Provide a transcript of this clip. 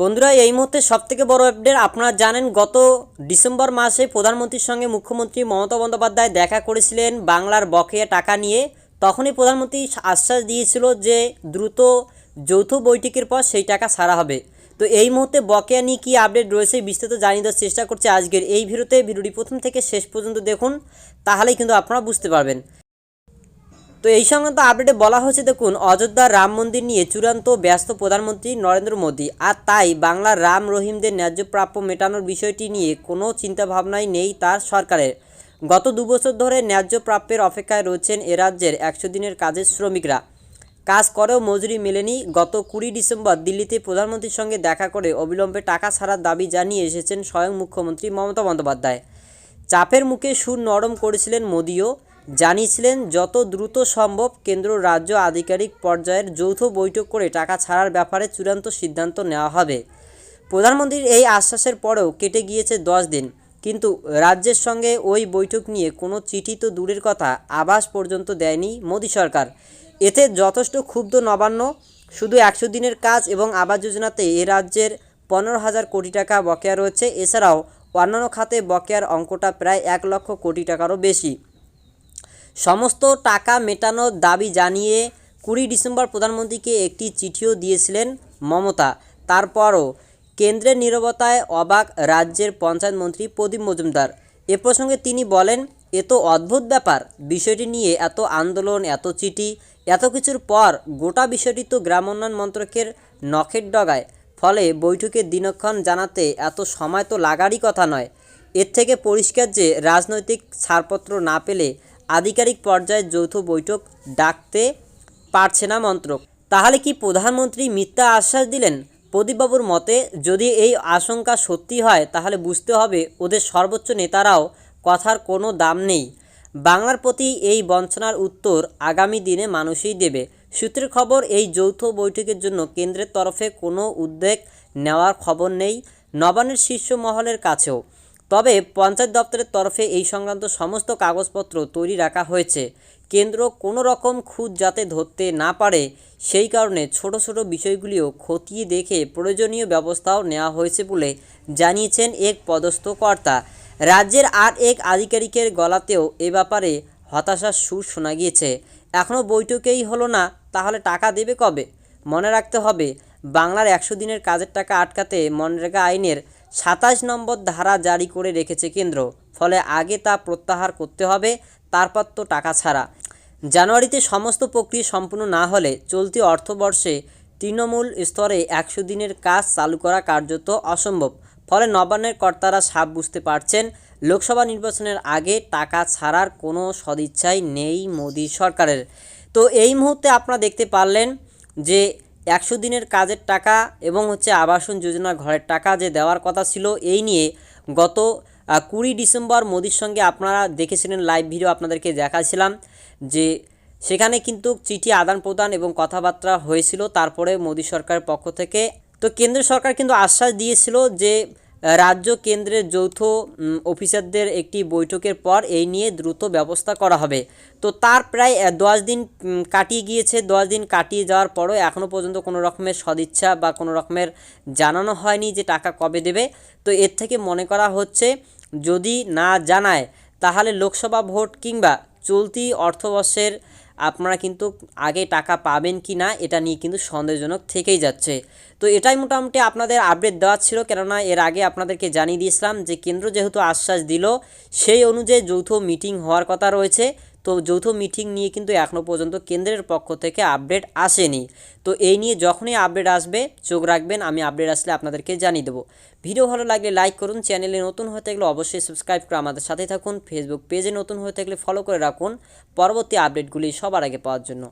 বন্ধুরা, এই মুহূর্তে সবথেকে বড় আপডেট আপনারা জানেন, গত ডিসেম্বর মাসে প্রধানমন্ত্রীর সঙ্গে মুখ্যমন্ত্রী মমতা বন্দ্যোপাধ্যায় দেখা করেছিলেন বাংলার বকেয়া টাকা নিয়ে। তখনই প্রধানমন্ত্রী আশ্বাস দিয়েছিল যে দ্রুত যৌথ বৈঠকের পর সেই টাকা সারা হবে। তো এই মুহূর্তে বকেয়া নিয়ে কী আপডেট রয়েছে বিস্তারিত জানিয়ে দেওয়ার চেষ্টা করছে আজকের এই ভিডিওতে। ভিডিওটি প্রথম থেকে শেষ পর্যন্ত দেখুন, তাহলেই কিন্তু আপনারা বুঝতে পারবেন। তো এই সংক্রান্ত আপডেটে বলা হয়েছে, দেখুন অযোধ্যার রাম মন্দির নিয়ে চূড়ান্ত ব্যস্ত প্রধানমন্ত্রী নরেন্দ্র মোদী। আর তাই বাংলার রাম রহিমদের ন্যায্য প্রাপ্য মেটানোর বিষয়টি নিয়ে কোনো চিন্তাভাবনাই নেই তার সরকারের। গত দুবছর ধরে ন্যায্য প্রাপ্যের অপেক্ষায় রয়েছেন এ রাজ্যের একশো দিনের কাজের শ্রমিকরা। কাজ করেও মজুরি মেলেনি। গত কুড়ি ডিসেম্বর দিল্লিতে প্রধানমন্ত্রীর সঙ্গে দেখা করে অবিলম্বে টাকা ছাড়ার দাবি জানিয়ে এসেছেন স্বয়ং মুখ্যমন্ত্রী মমতা বন্দ্যোপাধ্যায়। চাপের মুখে সুর নরম করেছিলেন মোদিও। জানিয়েছিলেন, যত দ্রুত সম্ভব কেন্দ্র রাজ্য আধিকারিক পর্যায়ের যৌথ বৈঠক করে টাকা ছাড়ার ব্যাপারে চূড়ান্ত সিদ্ধান্ত নেওয়া হবে। প্রধানমন্ত্রীর এই আশ্বাসের পরেও কেটে গিয়েছে দশ দিন। কিন্তু রাজ্যের সঙ্গে ওই বৈঠক নিয়ে কোনো চিঠি তো দূরের কথা, আবাস পর্যন্ত দেয়নি মোদী সরকার। এতে যথেষ্ট ক্ষুব্ধ নবান্ন, শুধু একশো দিনের কাজ এবং আবাস যোজনাতে এ রাজ্যের পনেরো হাজার কোটি টাকা বকেয়া রয়েছে। এছাড়াও অন্যান্য খাতে বকেয়ার অঙ্কটা প্রায় এক লক্ষ কোটি টাকারও বেশি। সমস্ত টাকা মেটানোর দাবি জানিয়ে কুড়ি ডিসেম্বর প্রধানমন্ত্রীকে একটি চিঠিও দিয়েছিলেন মমতা। তারপরও কেন্দ্রের নীরবতায় অবাক রাজ্যের পঞ্চায়েত মন্ত্রী প্রদীপ মজুমদার। এ প্রসঙ্গে তিনি বলেন, এ তো অদ্ভুত ব্যাপার, বিষয়টি নিয়ে এত আন্দোলন, এত চিঠি, এত কিছুর পর গোটা বিষয়টি তো গ্রাম উন্নয়ন মন্ত্রকের নখের ডগায়। ফলে বৈঠকের দিনক্ষণ জানাতে এত সময় তো লাগারই কথা নয়। এর থেকে পরিষ্কার যে রাজনৈতিক ছাড়পত্র না পেলে আধিকারিক পর্যায়ে যৌথ বৈঠক ডাকতে পারছে না মন্ত্রক। তাহলে কি প্রধানমন্ত্রী মিথ্যা আশ্বাস দিলেন? প্রদীপবাবুর মতে, যদি এই আশঙ্কা সত্যি হয়, তাহলে বুঝতে হবে ওদের সর্বোচ্চ নেতারাও কথার কোনো দাম নেই। বাংলার প্রতি এই বঞ্চনার উত্তর আগামী দিনে মানুষই দেবে। সূত্রের খবর, এই যৌথ বৈঠকের জন্য কেন্দ্রের তরফে কোনো উদ্যোগ নেওয়ার খবর নেই নবান্নের শীর্ষ মহলের কাছেও। তবে পঞ্চায়েত দপ্তরের তরফে এই সংক্রান্ত সমস্ত কাগজপত্র তৈরি রাখা হয়েছে। কেন্দ্র কোনো রকম খুঁত যাতে ধরতে না পারে, সেই কারণে ছোট ছোট বিষয়গুলিও খতিয়ে দেখে প্রয়োজনীয় ব্যবস্থাও নেওয়া হয়েছে বলে জানিয়েছেন এক পদস্থ কর্তা। রাজ্যের আর এক আধিকারিকের গলাতেও এ ব্যাপারে হতাশার সুর শোনা গিয়েছে। এখনও বৈঠকেই হলো না, তাহলে টাকা দেবে কবে? মনে রাখতে হবে বাংলার একশো দিনের কাজের টাকা আটকাতে মনরেগা আইনের সাতাশ নম্বর ধারা জারি করে রেখেছে কেন্দ্র। ফলে আগে তা প্রত্যাহার করতে হবে, তারপর তো টাকা ছাড়া। জানুয়ারিতে সমস্ত প্রক্রিয়া সম্পূর্ণ না হলে চলতি অর্থবর্ষে তৃণমূল স্তরে একশো দিনের কাজ চালু করা কার্যত অসম্ভব। ফলে নবান্নের কর্তারা সাপ বুঝতে পারছেন, লোকসভা নির্বাচনের আগে টাকা ছাড়ার কোনো সদিচ্ছাই নেই মোদী সরকারের। তো এই মুহূর্তে আপনারা দেখতে পারলেন যে একশো দিনের কাজের টাকা এবং হচ্ছে আবাসন যোজনা ঘরের টাকা যে দেওয়ার কথা ছিল, এই নিয়ে গত কুড়ি ডিসেম্বর মোদির সঙ্গে আপনারা দেখেছিলেন লাইভ ভিডিও আপনাদেরকে দেখাছিলাম যে সেখানে কিন্তু চিঠি আদান প্রদান এবং কথাবার্তা হয়েছিল, তারপরে মোদী সরকারের পক্ষ থেকে। তো কেন্দ্র সরকার কিন্তু আশ্বাস দিয়েছিল যে রাজ্য কেন্দ্রের যৌথ অফিসারদের একটি বৈঠকের পর এই নিয়ে দ্রুত ব্যবস্থা করা হবে। তো তার প্রায় দশ দিন কাটিয়ে গিয়েছে। দশ দিন কাটিয়ে যাওয়ার পরও এখনও পর্যন্ত কোনো রকমের সদিচ্ছা বা কোনো রকমের জানানো হয়নি যে টাকা কবে দেবে। তো এর থেকে মনে করা হচ্ছে, যদি না জানায়, তাহলে লোকসভা ভোট কিংবা চলতি অর্থবর্ষের আপনারা কিন্তু আগে টাকা পাবেন কি না, এটা নিয়ে কিন্তু সন্দেহজনক থেকেই যাচ্ছে। তো এটাই মোটামুটি আপনাদের আপডেট দেওয়া ছিল, কেননা এর আগে আপনাদেরকে জানিয়ে দিয়েছিলাম যে কেন্দ্র যেহেতু আশ্বাস দিল, সেই অনুযায়ী যৌথ মিটিং হওয়ার কথা রয়েছে। তো যৌথ মিটিং নিয়ে কিন্তু এখনও পর্যন্ত কেন্দ্রের পক্ষ থেকে আপডেট আসেনি। তো এই নিয়ে যখনই আপডেট আসবে, চোখ রাখবেন, আমি আপডেট আসলে আপনাদেরকে জানিয়ে দেবো। ভিডিও ভালো লাগলে লাইক করুন, চ্যানেলে নতুন হয়ে থাকলে অবশ্যই সাবস্ক্রাইব করে আমাদের সাথে থাকুন। ফেসবুক পেজে নতুন হয়ে থাকলে ফলো করে রাখুন। পরবর্তী আপডেটগুলি সবার আগে পাওয়ার জন্য।